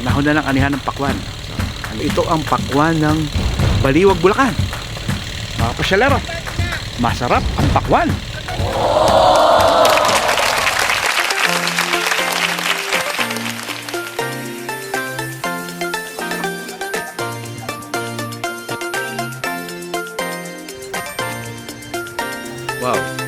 panahon na ng anihan ng pakwan. Ano ito ang pakwan ng Baliwag, Bulacan. Mga pasyalero, masarap ang pakwan. Wow.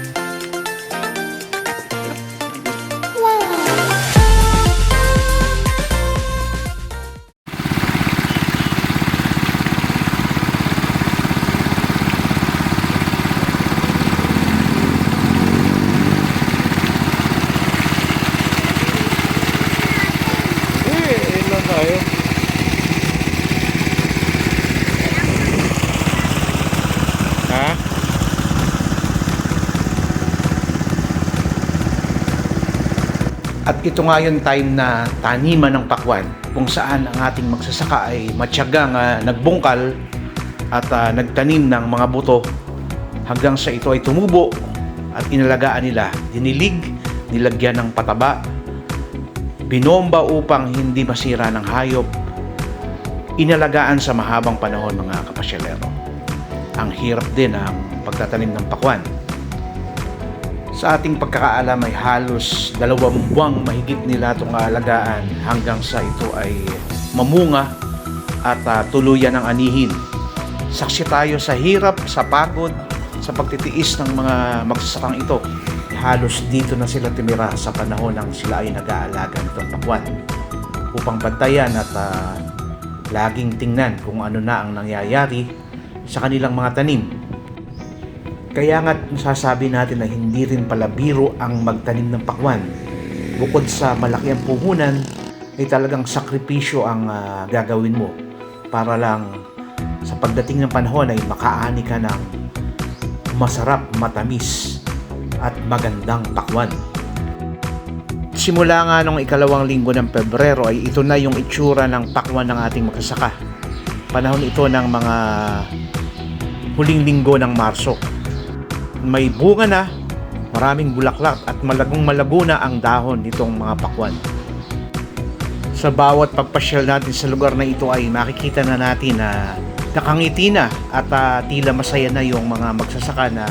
Tayo? Ha? At ito nga yung time na taniman ng pakwan kung saan ang ating magsasaka ay matyagang ah, nagbungkal at ah, nagtanim ng mga buto hanggang sa ito ay tumubo at inalagaan nila, dinilig, nilagyan ng pataba, binomba upang hindi masira ng hayop, inalagaan sa mahabang panahon mga kapasyalero. Ang hirap din ang pagtatanim ng pakwan. Sa ating pagkakaalam ay halos dalawang buwang mahigit nila itong aalagaan hanggang sa ito ay mamunga at ah, tuluyan ng anihin. Saksi tayo sa hirap, sa pagod, sa pagtitiis ng mga magsasakang ito. Halos dito na sila timira sa panahon ng sila ay nag-aalaga nitong pakwan upang bantayan at ah, laging tingnan kung ano na ang nangyayari sa kanilang mga tanim. Kaya nga sasabi natin na hindi rin pala biro ang magtanim ng pakwan. Bukod sa malaki ang puhunan, ay talagang sakripisyo ang ah, gagawin mo para lang sa pagdating ng panahon ay makaani ka ng masarap, matamis at magandang pakwan. Simula nga nung ikalawang linggo ng Pebrero ay ito na yung itsura ng pakwan ng ating magsasaka. Panahon ito ng mga huling linggo ng Marso. May bunga na, maraming bulaklak at malagong malago na ang dahon nitong mga pakwan. Sa bawat pagpasyal natin sa lugar na ito ay makikita na natin na nakangiti na at ah, tila masaya na yung mga magsasaka na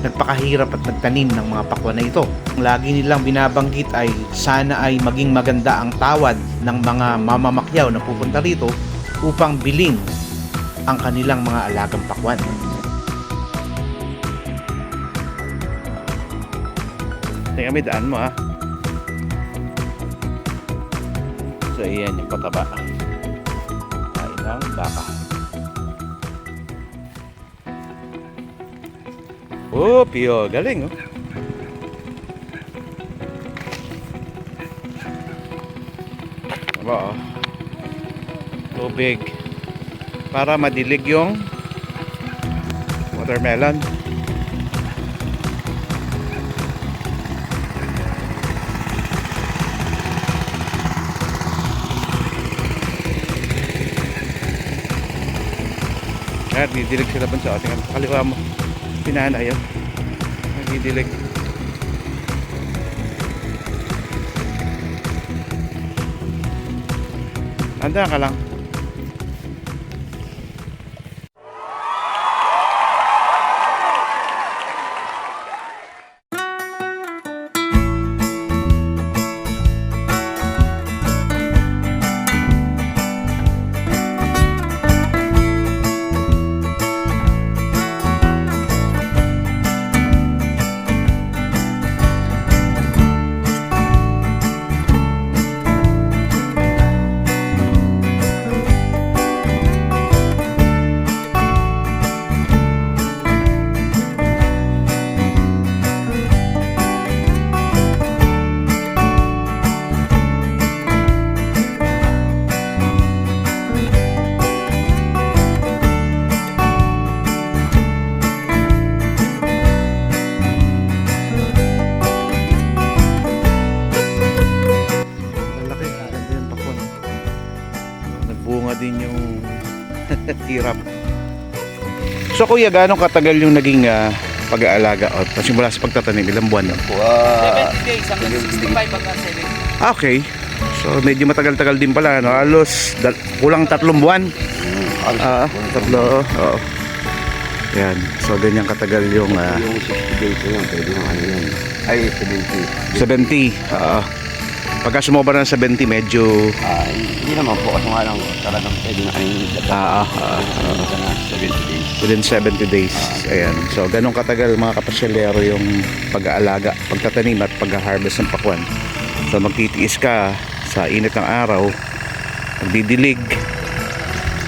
nagpakahirap at nagtanim ng mga pakwan na ito. Ang lagi nilang binabanggit ay sana ay maging maganda ang tawad ng mga mamamakyaw na pupunta rito upang biling ang kanilang mga alagang pakwan. Teka, may daan mo ha. So, iyan yung pataba. Kain ng baka. Oh, Pio. Galing, oh. Aba, oh. Tubig. Para madilig yung watermelon. Kaya didilig sila ban sa ating ano, sa kaliwa mo. Pinahan ayun. Didilig. Handa ka lang. Nagbunga din yung hirap. So kuya, gaano katagal yung naging ah, pag-aalaga o pasimula sa pagtatanim? Ilang buwan na? Wow. 70 days hanggang 65 hanggang 70. Ah, Okay. So medyo matagal-tagal din pala, no? Halos dal- kulang tatlong buwan. Ah, tatlo. Oo. Yan. So ganyan katagal yung ah, yung 60 days yan, pwede na ano yan. Ay, 70. 70. Oo. Pagka sumobra ng 70, medyo Ah, hindi naman po, kasi nga lang talagang pwede na ano yung data. Ah, ah, ah, Ano na, 70 days. within 70 days. Ayan. So ganun katagal mga kapasyalero yung pag-aalaga, pagtatanim at pag-harvest ng pakwan. So magtitiis ka sa init ng araw, magdidilig,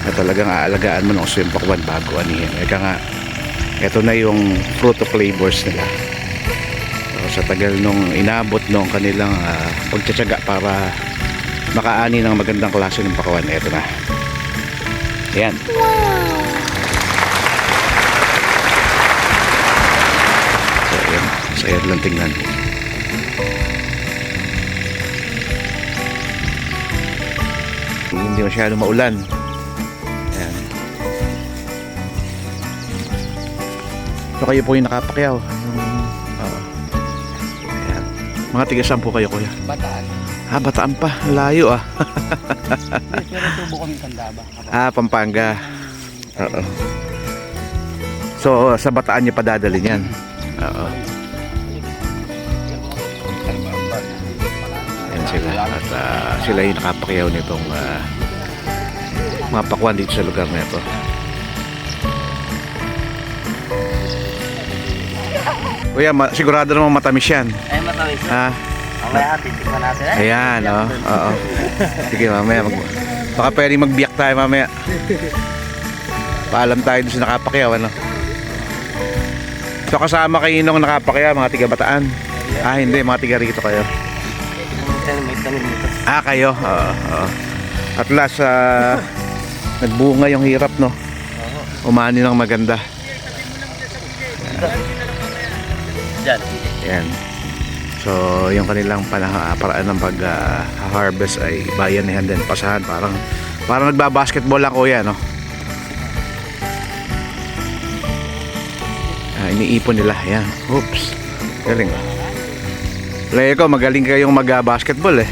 na talagang aalagaan mo ng uso yung pakwan bago anihin. Eka nga, ito na yung fruit of labors nila. So, sa tagal nung inabot nung kanilang uh, pagtsatsaga para makaani ng magandang klase ng pakwan, ito na. Ayan. So, ayan. Saya lang tingnan. Hindi masyado maulan. Ayan. So kayo po yung nakapakyaw. Mga tiga saan po kayo kuya? Bataan. Ah, bataan pa. Layo ah. Pero tubo kami tandaba. Ah, Pampanga. Oo. So, sa bataan niyo pa dadalhin yan? Oo. Yan sila. At ah, sila yung nakapakyaw nitong ah, mga pakwan dito sa lugar na ito. Kuya, ma- sigurado naman matamis yan. Ay, matamis na. Ha? Mamaya, titikman natin. Eh, Ayan, oh. Oo. Sige, mamaya. Mag baka pwede magbiyak tayo mamaya. Paalam tayo sa nakapakyaw, ano? So, kasama kayo nung nakapakyaw, mga tiga Bataan. Ah, hindi, mga tiga rito kayo. Ah, kayo? Oo, oo. At last, ah, nagbunga yung hirap, no? Umani ng maganda. Diyan. Yan. So, yung kanilang panah paraan ng pag-harvest ay bayanihan din, pasahan. Parang, parang nagbabasketball lang kuya, no? Ah, iniipon nila. Yan. Oops. Galing. ah. Laya ko, magaling kayong mag-basketball eh.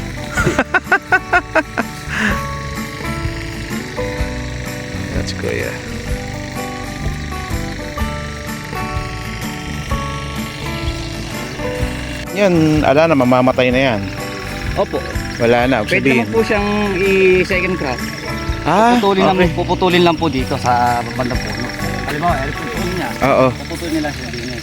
That's kuya. Yan, ala na, mamamatay na yan. Opo. Wala na, Pwede sabihin. naman po siyang i-second crop. Ah, Puputulin, lang, okay. puputulin lang po dito sa bandang puno. Halimbawa, eh, puputulin niya. Oo. Puputulin niya lang siya din eh.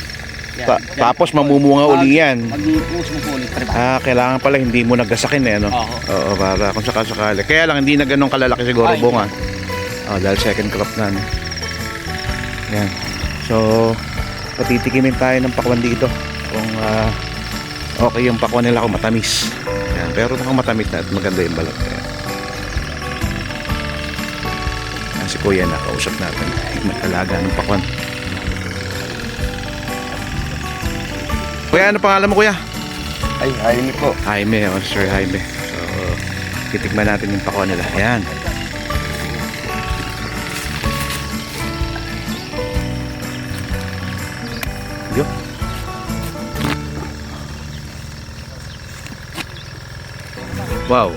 Yan. Ta- Yan. tapos mamumunga uli yan. Mag-push mo po ulit. Ah, kailangan pala hindi mo nagasakin eh, no? Oo. Oo, para kung sakasakali. Kaya lang, hindi na ganun kalalaki siguro Ay, bunga. Oh, dahil second crop na, no? Yan. So, patitikimin tayo ng pakwan dito. Kung ah, okay yung pakwan nila kung matamis. Yan. Pero mukhang matamit na at maganda yung balat. Yan. Yan, si Kuya na, kausap natin. Mag-alaga ng pakwan. Kuya, ano pangalan mo kuya? Ay, ayun po. Jaime, oh, Sir Jaime. So, titikman natin yung pakwan nila. Ayan. Wow.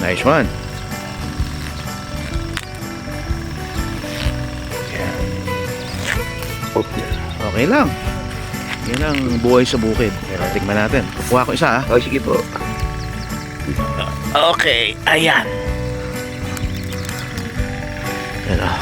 Nice one. Ayan. Okay lang. Yan ang buhay sa bukid. Pero tingnan natin. Kukuha ko isa ah. Oh, sige po. Okay, ayan. Pero, hmm.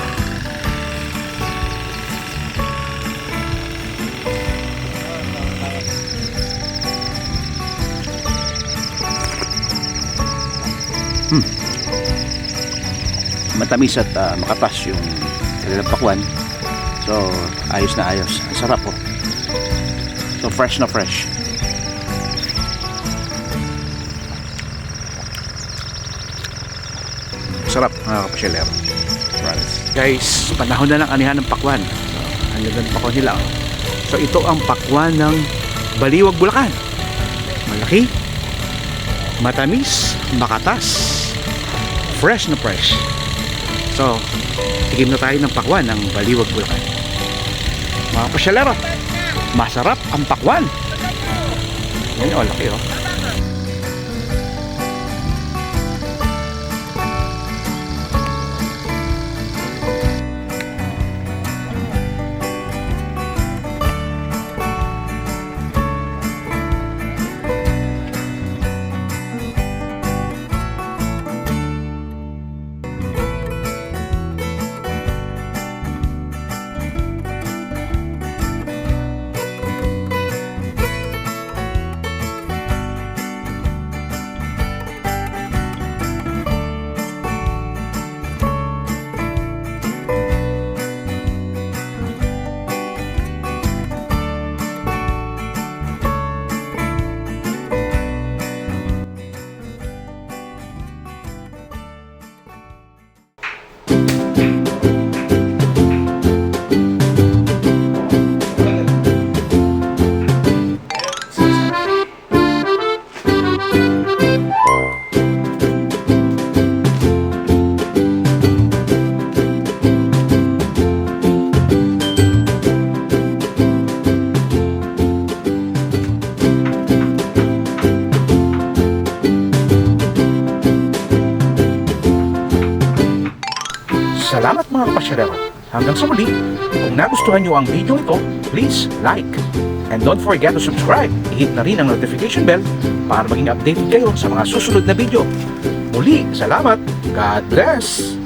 Matamis at ah, makatas yung kanilang pakwan. So, ayos na ayos. Ang sarap po. So, fresh na fresh. Sarap mga kapasyalero. Promise. Guys, panahon na ng anihan ng pakwan. Ang ganda ng pakwan nila. oh. So ito ang pakwan ng Baliwag, Bulacan. Malaki, matamis, makatas, fresh na fresh. So, tikim na tayo ng pakwan ng Baliwag, Bulacan. Mga kapasyalero, masarap ang pakwan. Yan, oh, laki oh. Salamat mga kapasyalero. Hanggang sa muli, kung nagustuhan nyo ang video ito, please like. And don't forget to subscribe. I-hit na rin ang notification bell para maging updated kayo sa mga susunod na video. Muli, salamat. God bless!